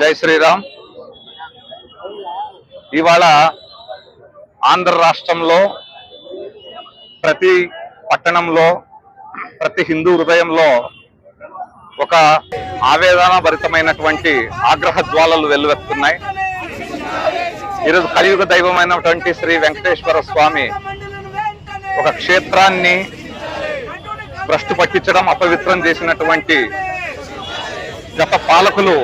జై శ్రీరామ్. ఇవాళ ఆంధ్ర రాష్ట్రంలో ప్రతి పట్టణంలో ప్రతి హిందూ హృదయంలో ఒక ఆవేదన భరితమైనటువంటి ఆగ్రహ జ్వాలలు వెల్లువెత్తున్నాయి. ఈరోజు కలియుగ దైవమైనటువంటి శ్రీ వెంకటేశ్వర స్వామి ఒక క్షేత్రాన్ని భ్రష్టు పట్టించడం అపవిత్రం చేసినటువంటి గత పాలకులు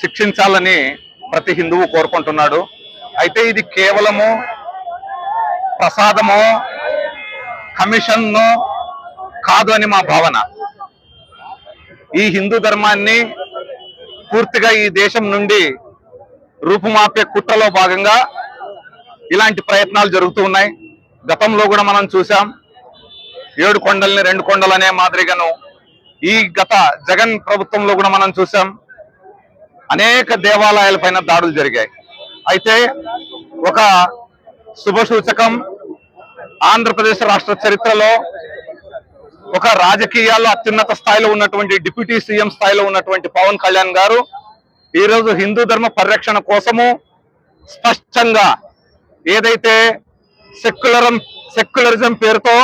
శిక్షించాలని ప్రతి హిందువు కోరుకుంటున్నాడు. అయితే ఇది కేవలము ప్రసాదమో కమిషన్ను కాదు అని మా భావన. ఈ హిందూ ధర్మాన్ని పూర్తిగా ఈ దేశం నుండి రూపుమాపే కుట్రలో భాగంగా ఇలాంటి ప్రయత్నాలు జరుగుతూ ఉన్నాయి. గతంలో కూడా మనం చూసాం ఏడు కొండల్ని రెండు కొండలనే మాదిరిగాను ఈ గత జగన్ ప్రభుత్వంలో కూడా మనం చూసాం అనేక దేవాలయాల పైన దాడులు జరిగాయి. అయితే ఒక శుభ సూచకం ఆంధ్రప్రదేశ్ రాష్ట్ర చరిత్రలో ఒక రాజకీయాల్లో అత్యున్నత స్థాయిలో ఉన్నటువంటి డిప్యూటీ సీఎం స్థాయిలో ఉన్నటువంటి పవన్ కళ్యాణ్ గారు ఈరోజు హిందూ ధర్మ పరిరక్షణ కోసము స్పష్టంగా ఏదైతే సెక్యులరం సెక్యులరిజం పేరుతో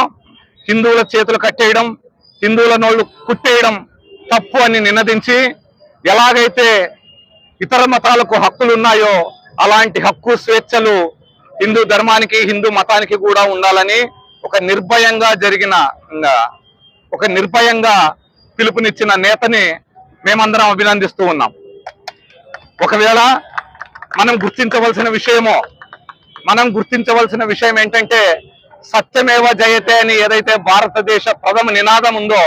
హిందువుల చేతులు కట్టేయడం హిందువుల నోళ్ళు కుట్టేయడం తప్పు అని నినదించి ఎలాగైతే ఇతర మతాలకు హక్కులు ఉన్నాయో అలాంటి హక్కు స్వేచ్ఛలు హిందూ ధర్మానికి హిందూ మతానికి కూడా ఉండాలని ఒక నిర్భయంగా జరిగిన ఒక నిర్భయంగా పిలుపునిచ్చిన నేతని మేమందరం అభినందిస్తూ ఉన్నాం. ఒకవేళ మనం గుర్తించవలసిన విషయమో మనం గుర్తించవలసిన విషయం ఏంటంటే సత్యమేవ జయతే అని ఏదైతే భారతదేశ ప్రథమ నినాదం ఉందో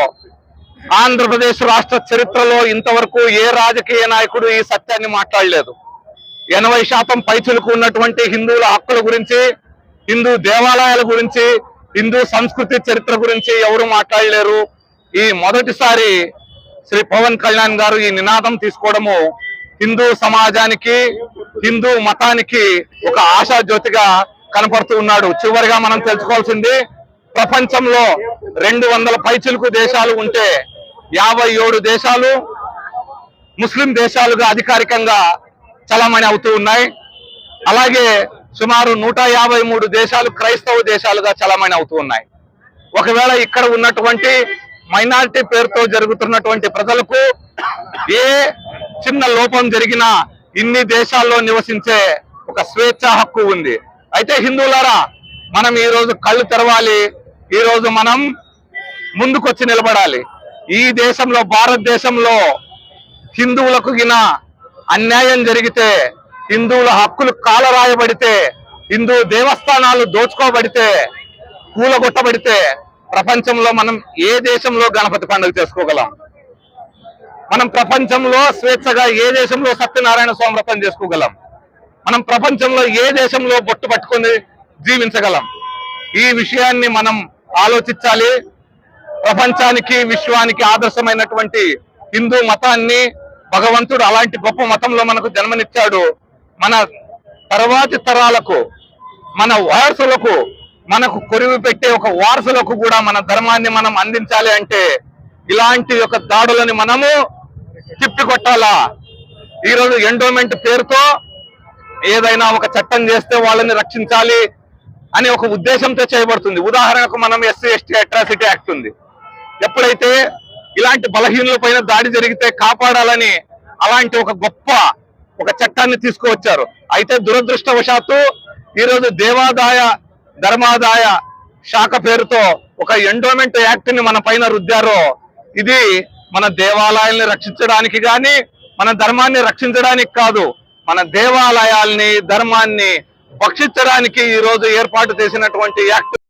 ఆంధ్రప్రదేశ్ రాష్ట్ర చరిత్రలో ఇంతవరకు ఏ రాజకీయ నాయకుడు ఈ సత్యాన్ని మాట్లాడలేదు. ఎనభై శాతం పైచులకు ఉన్నటువంటి హిందువుల హక్కుల గురించి హిందూ దేవాలయాల గురించి హిందూ సంస్కృతి చరిత్ర గురించి ఎవరు మాట్లాడలేరు. ఈ మొదటిసారి శ్రీ పవన్ కళ్యాణ్ గారు ఈ నినాదం తీసుకోవడము హిందూ సమాజానికి హిందూ మతానికి ఒక ఆశా జ్యోతిగా కనపడుతూ ఉన్నాడు. చివరిగా మనం తెలుసుకోవాల్సింది ప్రపంచంలో రెండు వందల పైచిలుకు దేశాలు ఉంటే యాభై ఏడు దేశాలు ముస్లిం దేశాలుగా అధికారికంగా చలామణి అవుతూ ఉన్నాయి. అలాగే సుమారు నూట యాభై మూడు దేశాలు క్రైస్తవ దేశాలుగా చలామణి అవుతూ ఉన్నాయి. ఒకవేళ ఇక్కడ ఉన్నటువంటి మైనారిటీ పేరుతో జరుగుతున్నటువంటి ప్రజలకు ఏ చిన్న లోపం జరిగినా ఇన్ని దేశాల్లో నివసించే ఒక స్వేచ్ఛ హక్కు ఉంది. అయితే హిందువులారా మనం ఈ రోజు కళ్ళు తెరవాలి ఈ రోజు మనం ముందుకొచ్చి నిలబడాలి. ఈ దేశంలో భారతదేశంలో హిందువులకు గిన అన్యాయం జరిగితే హిందువుల హక్కులు కాలరాయబడితే హిందూ దేవస్థానాలు దోచుకోబడితే కూలగొట్టబడితే ప్రపంచంలో మనం ఏ దేశంలో గణపతి పండుగ చేసుకోగలం? మనం ప్రపంచంలో స్వేచ్ఛగా ఏ దేశంలో సత్యనారాయణ స్వామి వ్రతం చేసుకోగలం? మనం ప్రపంచంలో ఏ దేశంలో బొట్టు పట్టుకొని జీవించగలం? ఈ విషయాన్ని మనం ఆలోచించాలి. ప్రపంచానికి విశ్వానికి ఆదర్శమైనటువంటి హిందూ మతాన్ని భగవంతుడు అలాంటి గొప్ప మతంలో మనకు జన్మనిచ్చాడు. మన తర్వాతి తరాలకు మన వారసులకు మనకు కొరివి పెట్టే ఒక వారసులకు కూడా మన ధర్మాన్ని మనం అందించాలి అంటే ఇలాంటి ఒక దాడులని మనము తిప్పికొట్టాలా? ఈరోజు ఎండోమెంట్ పేరుతో ఏదైనా ఒక చట్టం చేస్తే వాళ్ళని రక్షించాలి అనే ఒక ఉద్దేశంతో చేయబడుతుంది. ఉదాహరణకు మనం ఎస్సీ ఎస్టీ అట్రాసిటీ యాక్ట్ ఉంది. ఎప్పుడైతే ఇలాంటి బలహీనుల పైన దాడి జరిగితే కాపాడాలని అలాంటి ఒక గొప్ప ఒక చట్టాన్ని తీసుకువచ్చారు. అయితే దురదృష్టవశాత్తు ఈరోజు దేవాదాయ ధర్మాదాయ శాఖ పేరుతో ఒక ఎండోమెంట్ యాక్ట్ని మన పైన రుద్దారో ఇది మన దేవాలయాల్ని రక్షించడానికి కానీ మన ధర్మాన్ని రక్షించడానికి కాదు. మన దేవాలయాల్ని ధర్మాన్ని భక్షించడానికి ఈ రోజు ఏర్పాటు చేసినటువంటి యాక్ట్